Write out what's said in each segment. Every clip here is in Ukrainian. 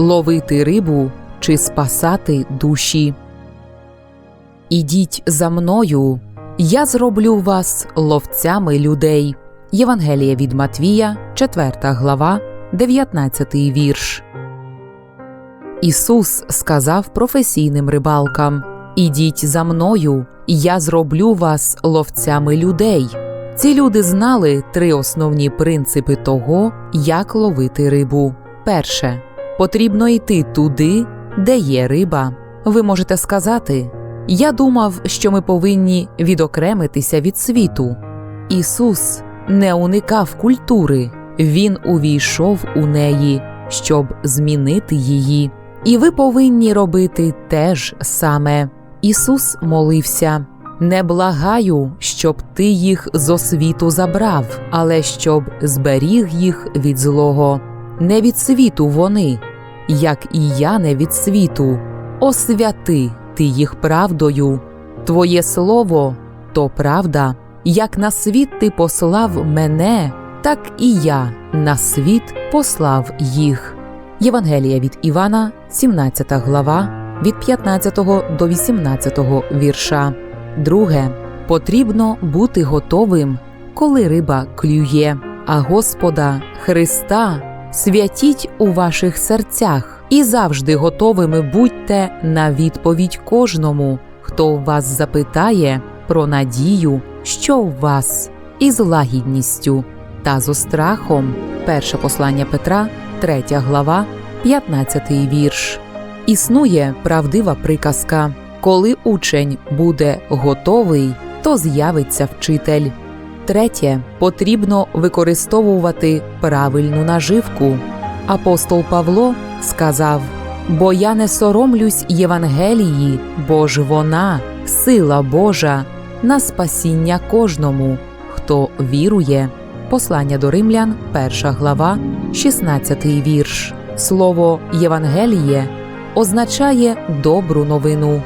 ловити рибу чи спасати душі. Ідіть за мною, я зроблю вас ловцями людей. Євангеліє від Матвія, 4 глава, 19 вірш. Ісус сказав професійним рибалкам: Ідіть за мною, я зроблю вас ловцями людей. Ці люди знали три основні принципи того, як ловити рибу. Перше потрібно йти туди, де є риба. Ви можете сказати: Я думав, що ми повинні відокремитися від світу. Ісус не уникав культури, Він увійшов у неї, щоб змінити її. І ви повинні робити те ж саме. Ісус молився. Не благаю, щоб ти їх з освіту забрав, але щоб зберіг їх від злого. Не від світу вони, як і я не від світу. Освяти ти їх правдою. Твоє слово то правда. Як на світ ти послав мене, так і я на світ послав їх. Євангелія від Івана, 17 глава, від 15 до 18 вірша. Друге, потрібно бути готовим, коли риба клює, а Господа Христа святіть у ваших серцях і завжди готовими будьте на відповідь кожному, хто вас запитає про надію, що в вас, із лагідністю та зо страхом. Перше послання Петра, 3 глава, 15 вірш. Існує правдива приказка. Коли учень буде готовий, то з'явиться вчитель. Третє потрібно використовувати правильну наживку. Апостол Павло сказав: Бо я не соромлюсь Євангелії, бо ж вона, сила Божа, на спасіння кожному, хто вірує. Послання до римлян, 1 глава, 16 вірш. Слово Євангеліє означає добру новину.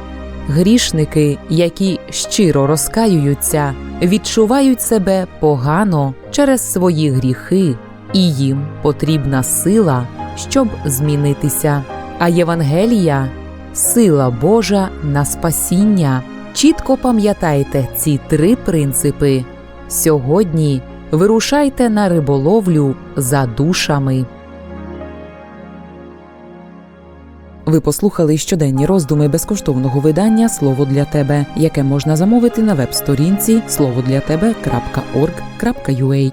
Грішники, які щиро розкаюються, відчувають себе погано через свої гріхи, і їм потрібна сила, щоб змінитися. А Євангелія сила Божа на спасіння. Чітко пам'ятайте ці три принципи. Сьогодні вирушайте на риболовлю за душами. Ви послухали щоденні роздуми безкоштовного видання Слово для тебе, яке можна замовити на веб-сторінці словодлятебе.org.ua